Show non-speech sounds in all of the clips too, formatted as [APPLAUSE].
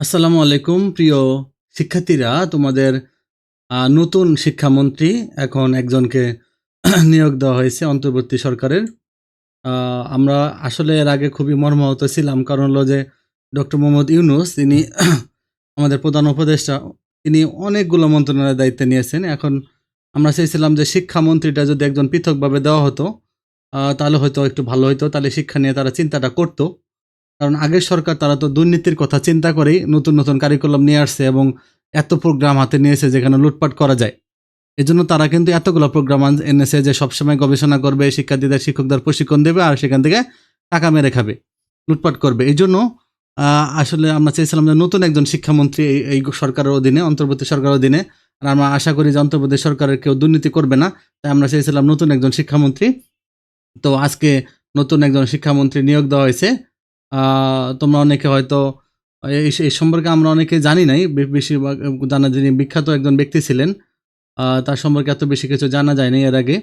আসসালামু আলাইকুম, প্রিয় শিক্ষার্থীরা। তোমাদের নতুন শিক্ষামন্ত্রী এখন একজনকে [CLEARS THROAT] নিয়োগ দেওয়া হয়েছে অন্তর্বর্তী সরকারের। আমরা আসলে এর আগে খুবই মর্মাহত ছিলাম। কারণ হলো যে, ডক্টর মোহাম্মদ ইউনুস, তিনি [CLEARS THROAT] আমাদের প্রধান উপদেষ্টা, তিনি অনেকগুলো মন্ত্রণালয়ের দায়িত্ব নিয়েছেন। এখন আমরা চেয়েছিলাম যে, শিক্ষামন্ত্রীটা যদি একজন পৃথকভাবে দেওয়া হতো তাহলে হয়তো একটু ভালো হতো তাহলে শিক্ষা নিয়ে তারা চিন্তাটা করতো। কারণ আগের সরকার তারা তো দুর্নীতির কথা চিন্তা করেই নতুন নতুন কারিকুলাম নিয়ে আসছে এবং এত প্রোগ্রাম হাতে নিয়েছে যেখানে লুটপাট করা যায়। এজন্য তারা কিন্তু এতগুলো প্রোগ্রাম এনেছে যে সবসময় গবেষণা করবে, শিক্ষার্থীদের, শিক্ষকদের প্রশিক্ষণ দেবে আর সেখান থেকে টাকা মেরে খাবে, লুটপাট করবে। এই জন্য আসলে আমরা চেয়েছিলাম যে নতুন একজন শিক্ষামন্ত্রী এই সরকারের অধীনে, অন্তর্বর্তী সরকারের অধীনে, আর আমরা আশা করি যে অন্তর্বর্তী সরকারের কেউ দুর্নীতি করবে না। তাই আমরা চেয়েছিলাম নতুন একজন শিক্ষামন্ত্রী। তো আজকে নতুন একজন শিক্ষামন্ত্রী নিয়োগ দেওয়া হয়েছে। তোমরা অনেকে হয়তো এই সম্পর্কে আমরা অনেকে জানি নাই বেশিরভাগ, জানা যিনি বিখ্যাত একজন ব্যক্তি ছিলেন তার সম্পর্কে এত বেশি কিছু জানা যায়নি এর আগে।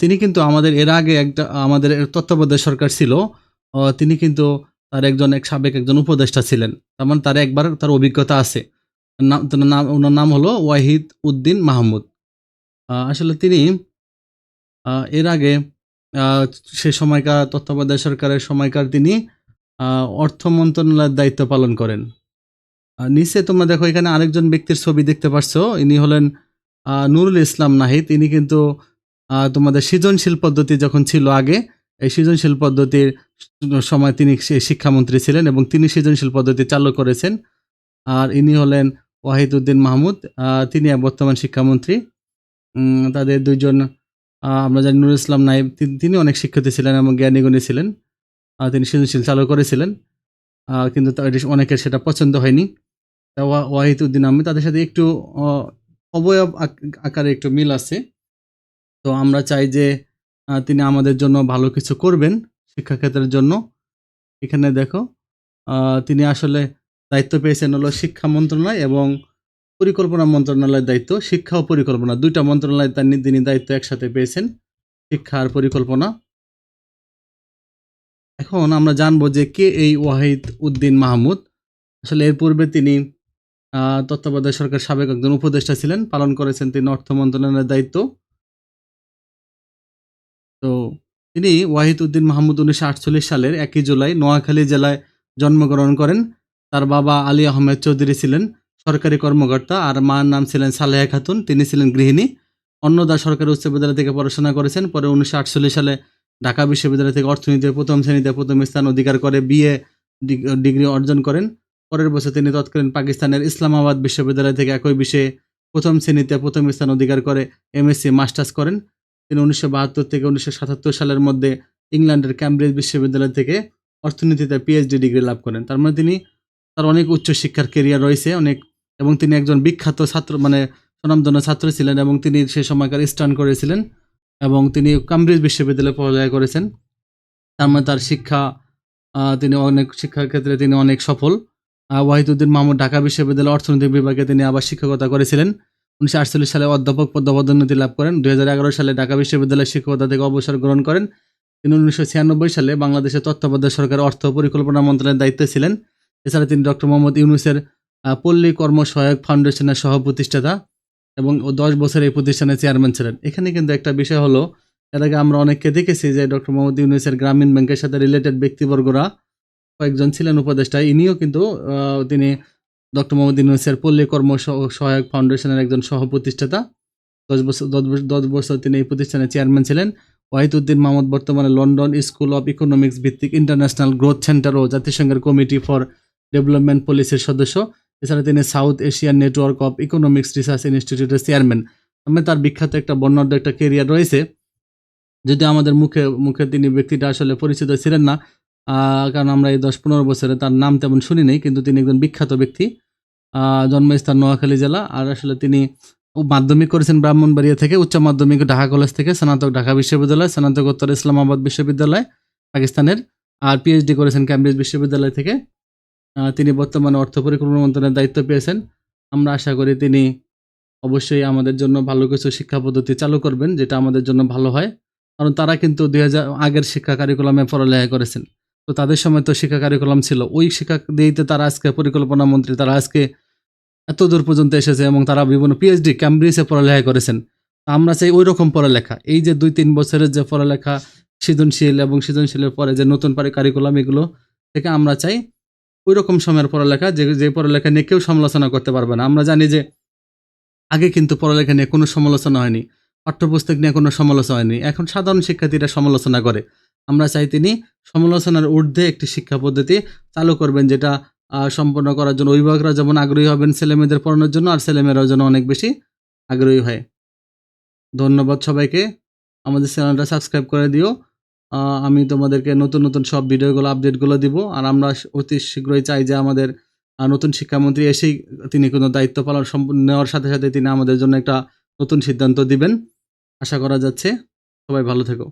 তিনি কিন্তু আমাদের, এর আগে একটা, আমাদের তত্ত্বাবধায়ক সরকার ছিল তিনি কিন্তু তার একজন এক সাবেক একজন উপদেষ্টা ছিলেন। তার মানে তার একবার তার অভিজ্ঞতা আছে। নাম নাম, ওনার নাম হলো ওয়াহিদ উদ্দিন মাহমুদ। আসলে তিনি এর আগে সে সময়কার তত্ত্বাবধায়ক সরকারের সময়কার তিনি অর্থ মন্ত্রণালয়ের দায়িত্ব পালন করেন। নিচে তোমরা দেখো, এখানে আরেকজন ব্যক্তির ছবি দেখতে পাচ্ছ ইনি হলেন নুরুল ইসলাম নাহিদ। ইনি কিন্তু তোমাদের সৃজনশীল পদ্ধতি যখন ছিল আগে, এই সৃজনশীল পদ্ধতির সময় তিনি শিক্ষামন্ত্রী ছিলেন এবং তিনি সৃজনশীল পদ্ধতি চালু করেছেন। আর ইনি হলেন ওয়াহিদ উদ্দিন মাহমুদ তিনি বর্তমান শিক্ষামন্ত্রী। তাদের দুইজন আমরা জানি নুরুল ইসলাম নাইব তিনি- অনেক শিক্ষিত ছিলেন এবং জ্ঞানীগুণী ছিলেন। তিনি সৃজনশীল চালু করেছিলেন। কিন্তু অনেকের সেটা পছন্দ হয়নি। তা ওয়া- ওয়াহিদ উদ্দিন আহমেদ তাদের সাথে একটু অবয়ব আকারে একটু মিল আছে। তো আমরা চাই যে তিনি আমাদের জন্য ভালো কিছু করবেন শিক্ষাক্ষেত্রের জন্য। এখানে দেখো তিনি আসলে দায়িত্ব পেয়েছেন হলো শিক্ষা মন্ত্রণালয় এবং পরিকল্পনা মন্ত্রণালয়ের দায়িত্ব। শিক্ষা ও পরিকল্পনা, দুইটা মন্ত্রণালয় তার- তিনি দায়িত্ব একসাথে পেয়েছেন। শিক্ষা আর পরিকল্পনা। এখন আমরা জানব যে কে এই ওয়াহিদ উদ্দিন মাহমুদ? আসলে এর পূর্বে তিনি তত্ত্বাবধায়ক সরকার সাবেক একজন উপদেষ্টা ছিলেন, পালন করেছেন তিনি অর্থ মন্ত্রণালয়ের দায়িত্ব। তো তিনি ওয়াহিদ উদ্দিন মাহমুদ উনিশশো আটচল্লিশ সালের একই জুলাই নোয়াখালী জেলায় জন্মগ্রহণ করেন। তার বাবা আলী আহমেদ চৌধুরী ছিলেন সরকারি কর্মকর্তা আর মার নাম ছিলেন সালেহা খাতুন, তিনি ছিলেন গৃহিণী। অন্নদা সরকারি উচ্চ বিদ্যালয় থেকে পড়াশোনা করেছেন, পরে উনিশশো আটচল্লিশ সালে ঢাকা বিশ্ববিদ্যালয় থেকে অর্থনীতিতে প্রথম শ্রেণীতে প্রথম স্থান অধিকার করে, বিএ ডিগ্রি অর্জন করেন। পরের বছর তিনি তৎকালীন পাকিস্তানের ইসলামাবাদ বিশ্ববিদ্যালয় থেকে একই বিষয়ে প্রথম শ্রেণীতে প্রথম স্থান অধিকার করে, এমএসসি, মাস্টার্স করেন। তিনি উনিশশো বাহাত্তর থেকে উনিশশো সাতাত্তর সালের মধ্যে ইংল্যান্ডের ক্যামব্রিজ বিশ্ববিদ্যালয় থেকে অর্থনীতিতে পিএইচডি ডিগ্রি লাভ করেন। তার মানে তিনি তার অনেক উচ্চশিক্ষার কেরিয়ার রয়েছে, অনেক এবং তিনি একজন বিখ্যাত ছাত্র মানে স্বনামধন্য ছাত্র ছিলেন এবং তিনি সে সময়কার স্টান করেছিলেন। এবং তিনি ক্যামব্রিজ বিশ্ববিদ্যালয়ে পড়ালেখা করেছেন। তার মানে তার শিক্ষা তিনি অনেক শিক্ষার ক্ষেত্রে তিনি অনেক সফল। ওয়াহিদুদ্দিন মাহমুদ ঢাকা বিশ্ববিদ্যালয়ের অর্থনৈতিক বিভাগে তিনি আবার শিক্ষকতা করেছিলেন। উনিশশো আটচল্লিশ সালে অধ্যাপক পদে পদোন্নতি লাভ করেন। দু হাজার এগারো সালে ঢাকা বিশ্ববিদ্যালয়ের শিক্ষকতা থেকে অবসর গ্রহণ করেন। তিনি উনিশশো ছিয়ানব্বই সালে বাংলাদেশের তত্ত্বাবধায়ক সরকার অর্থ পরিকল্পনা মন্ত্রণালয়ের দায়িত্বে ছিলেন। এছাড়া তিনি ডক্টর মোহাম্মদ ইউনুসের পল্লী কর্ম সহায়ক ফাউন্ডেশনের সহ প্রতিষ্ঠাতা এবং দশ বছর এই প্রতিষ্ঠানের চেয়ারম্যান ছিলেন। এখানে কিন্তু একটা বিষয় হলো, এর আগে আমরা অনেককে দেখেছি যে ডক্টর মোহাম্মদ ইউনুসের গ্রামীণ ব্যাংকের সাথে রিলেটেড ব্যক্তিবর্গরা কয়েকজন ছিলেন উপদেষ্টা ইনিও কিন্তু তিনি ডক্টর মোহাম্মদ ইউনুসের পল্লী কর্ম সহ- সহায়ক ফাউন্ডেশনের একজন সহ প্রতিষ্ঠাতা দশ বছর দশ বছর তিনি এই প্রতিষ্ঠানের চেয়ারম্যান ছিলেন। ওয়াহিদুদ্দিন মাহমুদ বর্তমানে লন্ডন স্কুল অফ ইকোনমিক্স ভিত্তিক ইন্টারন্যাশনাল গ্রোথ সেন্টার ও জাতিসংঘের কমিটি ফর ডেভেলপমেন্ট পলিসির সদস্য। এছাড়া তিনি South Asian Network of Economics Research ইনস্টিটিউটের চেয়ারম্যান। আমি তার বিখ্যাত একটা বর্ণাঢ্য একটা কেরিয়ার রয়েছে যদি আমাদের মুখে মুখে তিনি ব্যক্তিটা আসলে পরিচিত ছিলেন না কারণ আমরা এই দশ পনেরো বছরে তার নাম তেমন শুনি নাই, কিন্তু তিনি একজন বিখ্যাত ব্যক্তি জন্মস্থান নোয়াখালী জেলা, আর আসলে তিনি মাধ্যমিক করেছেন ব্রাহ্মণবাড়িয়া থেকে, উচ্চ মাধ্যমিক ঢাকা কলেজ থেকে, স্নাতক ঢাকা বিশ্ববিদ্যালয়, স্নাতকোত্তর ইসলামাবাদ বিশ্ববিদ্যালয়, পাকিস্তানের, আর পিএইচডি করেছেন ক্যামব্রিজ বিশ্ববিদ্যালয় থেকে। তিনি বর্তমানে অর্থ পরিকল্পনা মন্ত্রণালয়ের দায়িত্ব পেয়েছেন। আমরা আশা করি তিনি অবশ্যই আমাদের জন্য ভালো কিছু শিক্ষা পদ্ধতি চালু করবেন, যেটা আমাদের জন্য ভালো হয়। কারণ তারা কিন্তু দুই হাজার আগের শিক্ষা কারিকুলামে পড়ালেখা করেছেন। তো তাদের সময় তো শিক্ষা কারিকুলাম ছিল। ওই শিক্ষা দিয়েই তারা আজকে পরিকল্পনা মন্ত্রী, তারা আজকে এত দূর পর্যন্ত এসেছে এবং তারা বিভিন্ন পিএইচডি ক্যামব্রিজে পড়ালেখা করেছেন। আমরা চাই ওই রকম পড়ালেখা। এই যে দুই তিন বছরের যে পড়ালেখা সৃজনশীল এবং সৃজনশীলের পরে যে নতুন পারি কারিকুলাম এগুলো থেকে আমরা চাই ওই রকম সময়ের পড়ালেখা যে যে পড়ালেখা নিয়ে কেউ সমালোচনা করতে পারবে না। আমরা জানি যে আগে কিন্তু পড়ালেখা নিয়ে কোনো সমালোচনা হয়নি, পাঠ্যপুস্তক নিয়ে কোনো সমালোচনা হয়নি। এখন সাধারণ শিক্ষার্থীরা সমালোচনা করে। আমরা চাই তিনি সমালোচনার ঊর্ধ্বে একটি শিক্ষা পদ্ধতি চালু করবেন যেটা সম্পন্ন করার জন্য অভিভাবকরা যেমন আগ্রহী হবেন ছেলেমেয়েদের পড়ানোর জন্য, আর ছেলেমেয়েরাও যেন অনেক বেশি আগ্রহী হয়। ধন্যবাদ সবাইকে। আমাদের চ্যানেলটা সাবস্ক্রাইব করে দিও। আমি তোমাদেরকে নতুন নতুন সব ভিডিওগুলো আপডেটগুলো দিব। আর আমরা অতি শীঘ্রই চাই যে আমাদের নতুন শিক্ষামন্ত্রী এসেই তিনি কোনো দায়িত্ব পালন নেওয়ার সাথে সাথে তিনি আমাদের জন্য একটা নতুন সিদ্ধান্ত দিবেন। আশা করা যাচ্ছে। সবাই ভালো থেকো।